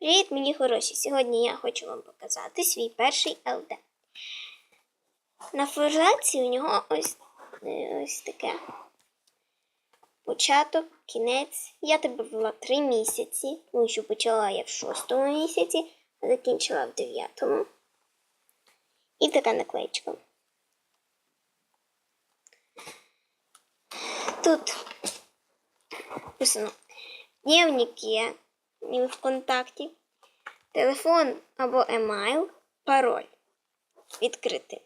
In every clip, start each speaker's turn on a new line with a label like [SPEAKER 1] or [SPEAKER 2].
[SPEAKER 1] Привіт, мені хороші! Сьогодні я хочу вам показати свій перший ЛД. На форзаці у нього ось, е, ось таке. Початок, кінець. Я тебе вела три місяці, тому що почала я в шостому місяці, а закінчила в дев'ятому. І така наклеєчка. Тут написано є в контакті, телефон або емайл, пароль відкрити.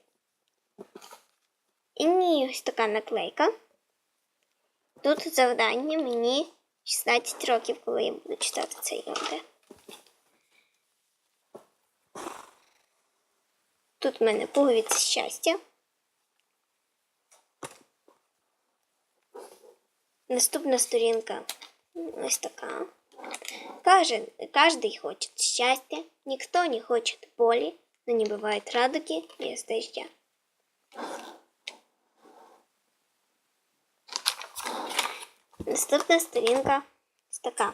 [SPEAKER 1] І мені ось така наклейка. Тут завдання мені 16 років, коли я буду читати цей ОД. Тут в мене пуговиця щастя. Наступна сторінка ось така. Каждый, каждый хочет счастья, никто не хочет боли, но не бывает радуги без дождя. Наступна сторінка ось така.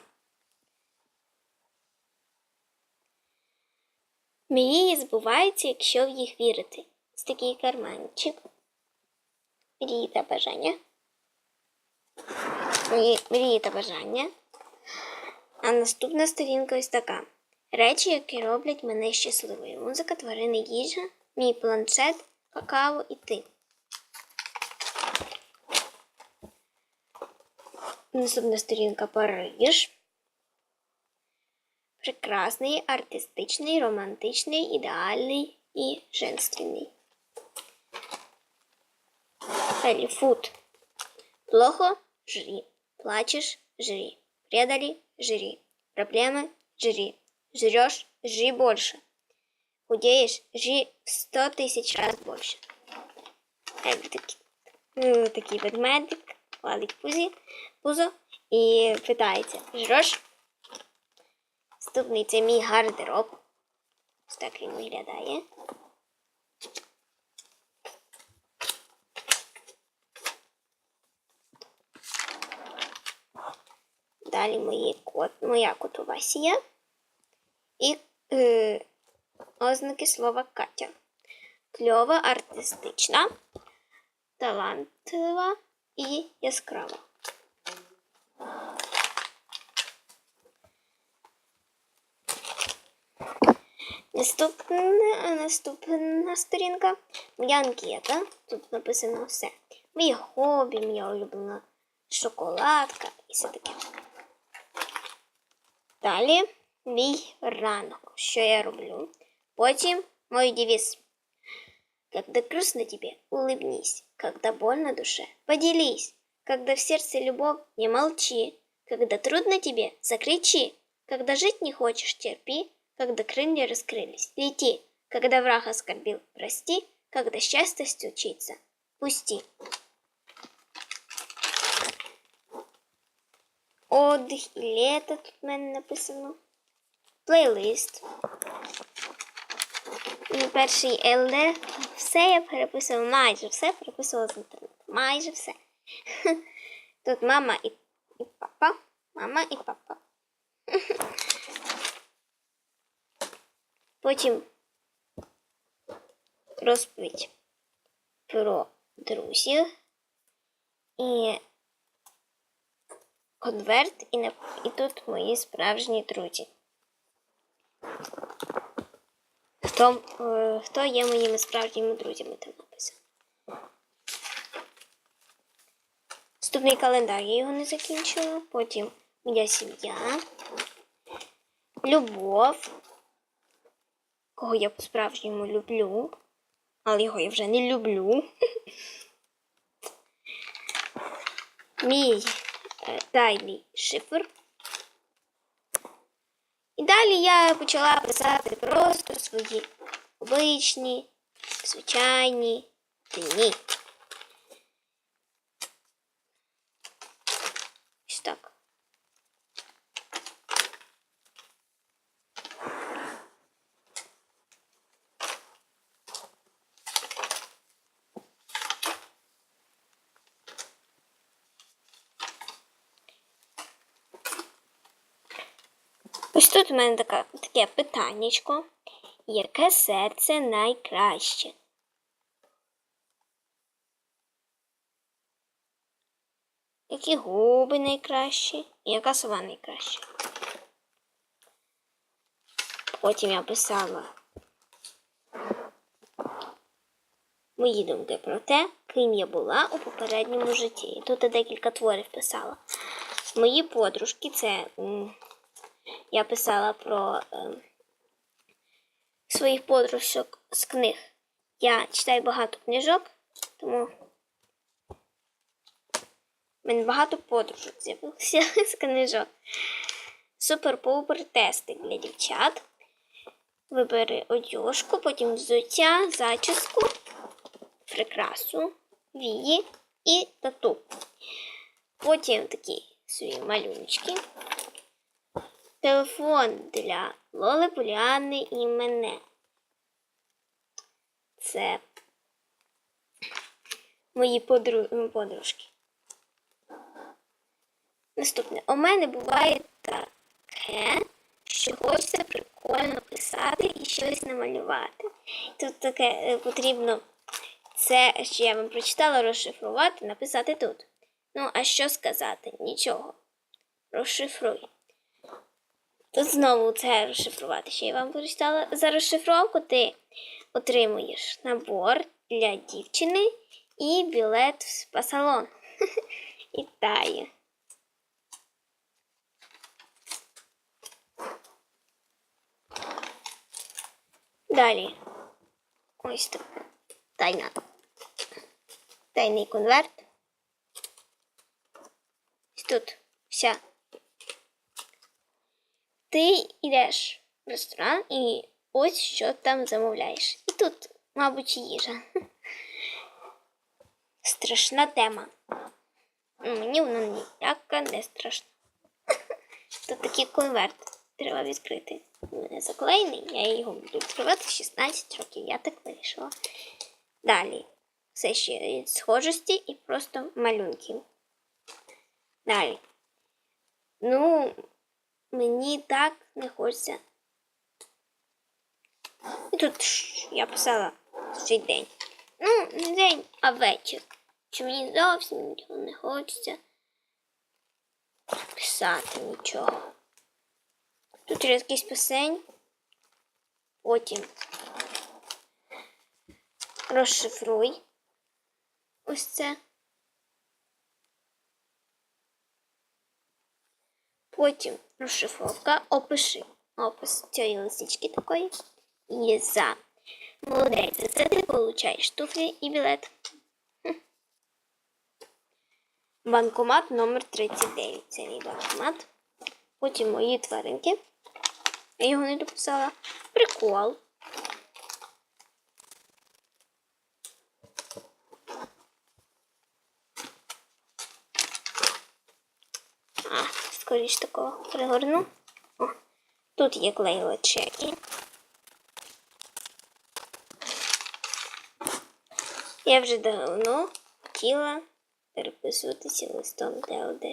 [SPEAKER 1] Мрії збуваються, якщо в їх вірити. Ось такий карманчик. Мрії та бажання. Мрії, мрії та бажання. А наступна сторінка ось така. Речі, які роблять мене щасливою. Музика, тварини, їжа, мій планшет, какао і ти. Наступна сторінка Париж. Прекрасний, артистичний, романтичний, ідеальний і женственний. Халифуд. Плохо – жри. Плачешь – жри. Предали – жри. Проблемы – жри. Жрешь – жри больше. Худеешь – жри в сто тысяч раз больше. Як такі, ну, такий пузо і питається, жреш? Наступний це мій гардероб. Так він виглядає. Далі мої кот, моя котова сія і е, ознаки слова Катя. Кльова, артистична, талантлива і яскрава. Наступна, наступна сторінка моя анкета. Тут написано все. Моє хобі, моя улюблена шоколадка і все таке. Далі мій ранок, що я роблю. Потім мой девиз. Когда грустно тебе, улыбнись. Когда больно душе, поделись. Когда в сердце любовь, не молчи. Когда трудно тебе, закричи. Когда жить не хочешь, терпи. Когда крылья раскрылись, лети. Когда враг оскорбил, прости. Когда счастье стучится, пусти. Отдих і лето тут в мене написано. Плейлист. Перший ЛД. Все я переписувала, майже все переписувала з інтернету. Майже все. Тут мама і, і папа. Мама і папа. Потім розповідь про друзів і конверт, і, на, і тут мої справжні друзі. Хто, е, хто є моїми справжніми друзями, там написано. Вступний календар я його не закінчила. Потім моя сім'я, любов, кого я по-справжньому люблю, але його я вже не люблю. Мій тайний шифр. І далі я почала писати просто свої обичні, звичайні дні. Ось так. Ось тут у мене така, таке питаннячко. Яке серце найкраще? Які губи найкращі? І яка сова найкраща? Потім я писала мої думки про те, ким я була у попередньому житті. Тут я декілька творів писала. Мої подружки це я писала про ем, своїх подружок з книг. Я читаю багато книжок, тому в мене багато подружок з'явилося з книжок. Супер-пупер тести для дівчат. Вибери одяжку, потім взуття, зачіску, прикрасу, вії і тату. Потім такі свої малюночки. Телефон для Лоли, Поліани і мене. Це мої подру... подружки. Наступне. У мене буває таке, що хочеться прикольно писати і щось намалювати. Тут таке е, потрібно це, що я вам прочитала, розшифрувати, написати тут. Ну, а що сказати? Нічого. Розшифруй. Тут знову це розшифрувати. Що я вам прочитала за розшифровку, ти отримуєш набор для дівчини і білет в спа-салон. Вітаю. Далі. Ось так. Тайна. Тайний конверт. Тут вся. Ти йдеш в ресторан і ось що там замовляєш. І тут, мабуть, їжа. Страшна тема. Мені вона ніяка не страшна. Тут такий конверт треба відкрити. У мене заклеєний, я його буду відкривати в 16 років. Я так вирішила. Далі. Все ще від схожості і просто малюнків. Далі. Ну, мені так не хочеться. І тут я писала цей день. Ну, не день, а вечір. Що мені зовсім нічого не хочеться писати нічого. Тут якийсь писень. Потім розшифруй. Ось це. Потім розшифровка, опиши опис цієї лисички такої. І за. Молодець, за це ти получаєш туфлі і білет. Банкомат номер 39. Це мій банкомат. Потім мої тваринки. Я його не дописала. Прикол. А, скоріш такого пригорну. О, тут є клеїла чеки. Я вже давно хотіла переписуватися листом ДЛД.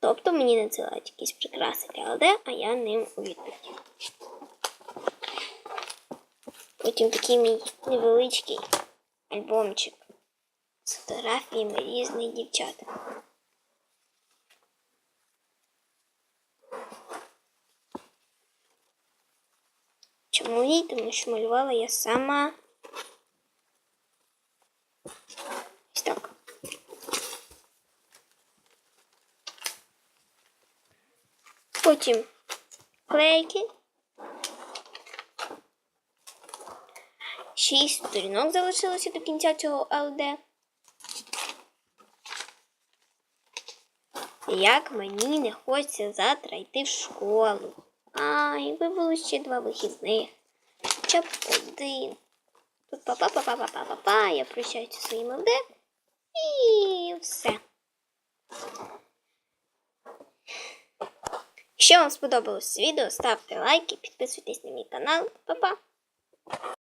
[SPEAKER 1] Тобто мені надсилають якісь прикраси для ЛД, а я ним у відповідь. Потім такий мій невеличкий альбомчик з фотографіями різних дівчат. Чому їй? Тому що малювала я сама. Ось так. Потім клейки. Шість сторінок залишилося до кінця цього ЛД. Як мені не хочеться завтра йти в школу. А, якби ще два вихідних. Хоча б один. Тут па-па-па-па-па-па-па. Я прощаюся своїм ЛД. І все. Якщо вам сподобалось відео, ставте лайки, підписуйтесь на мій канал. Па-па!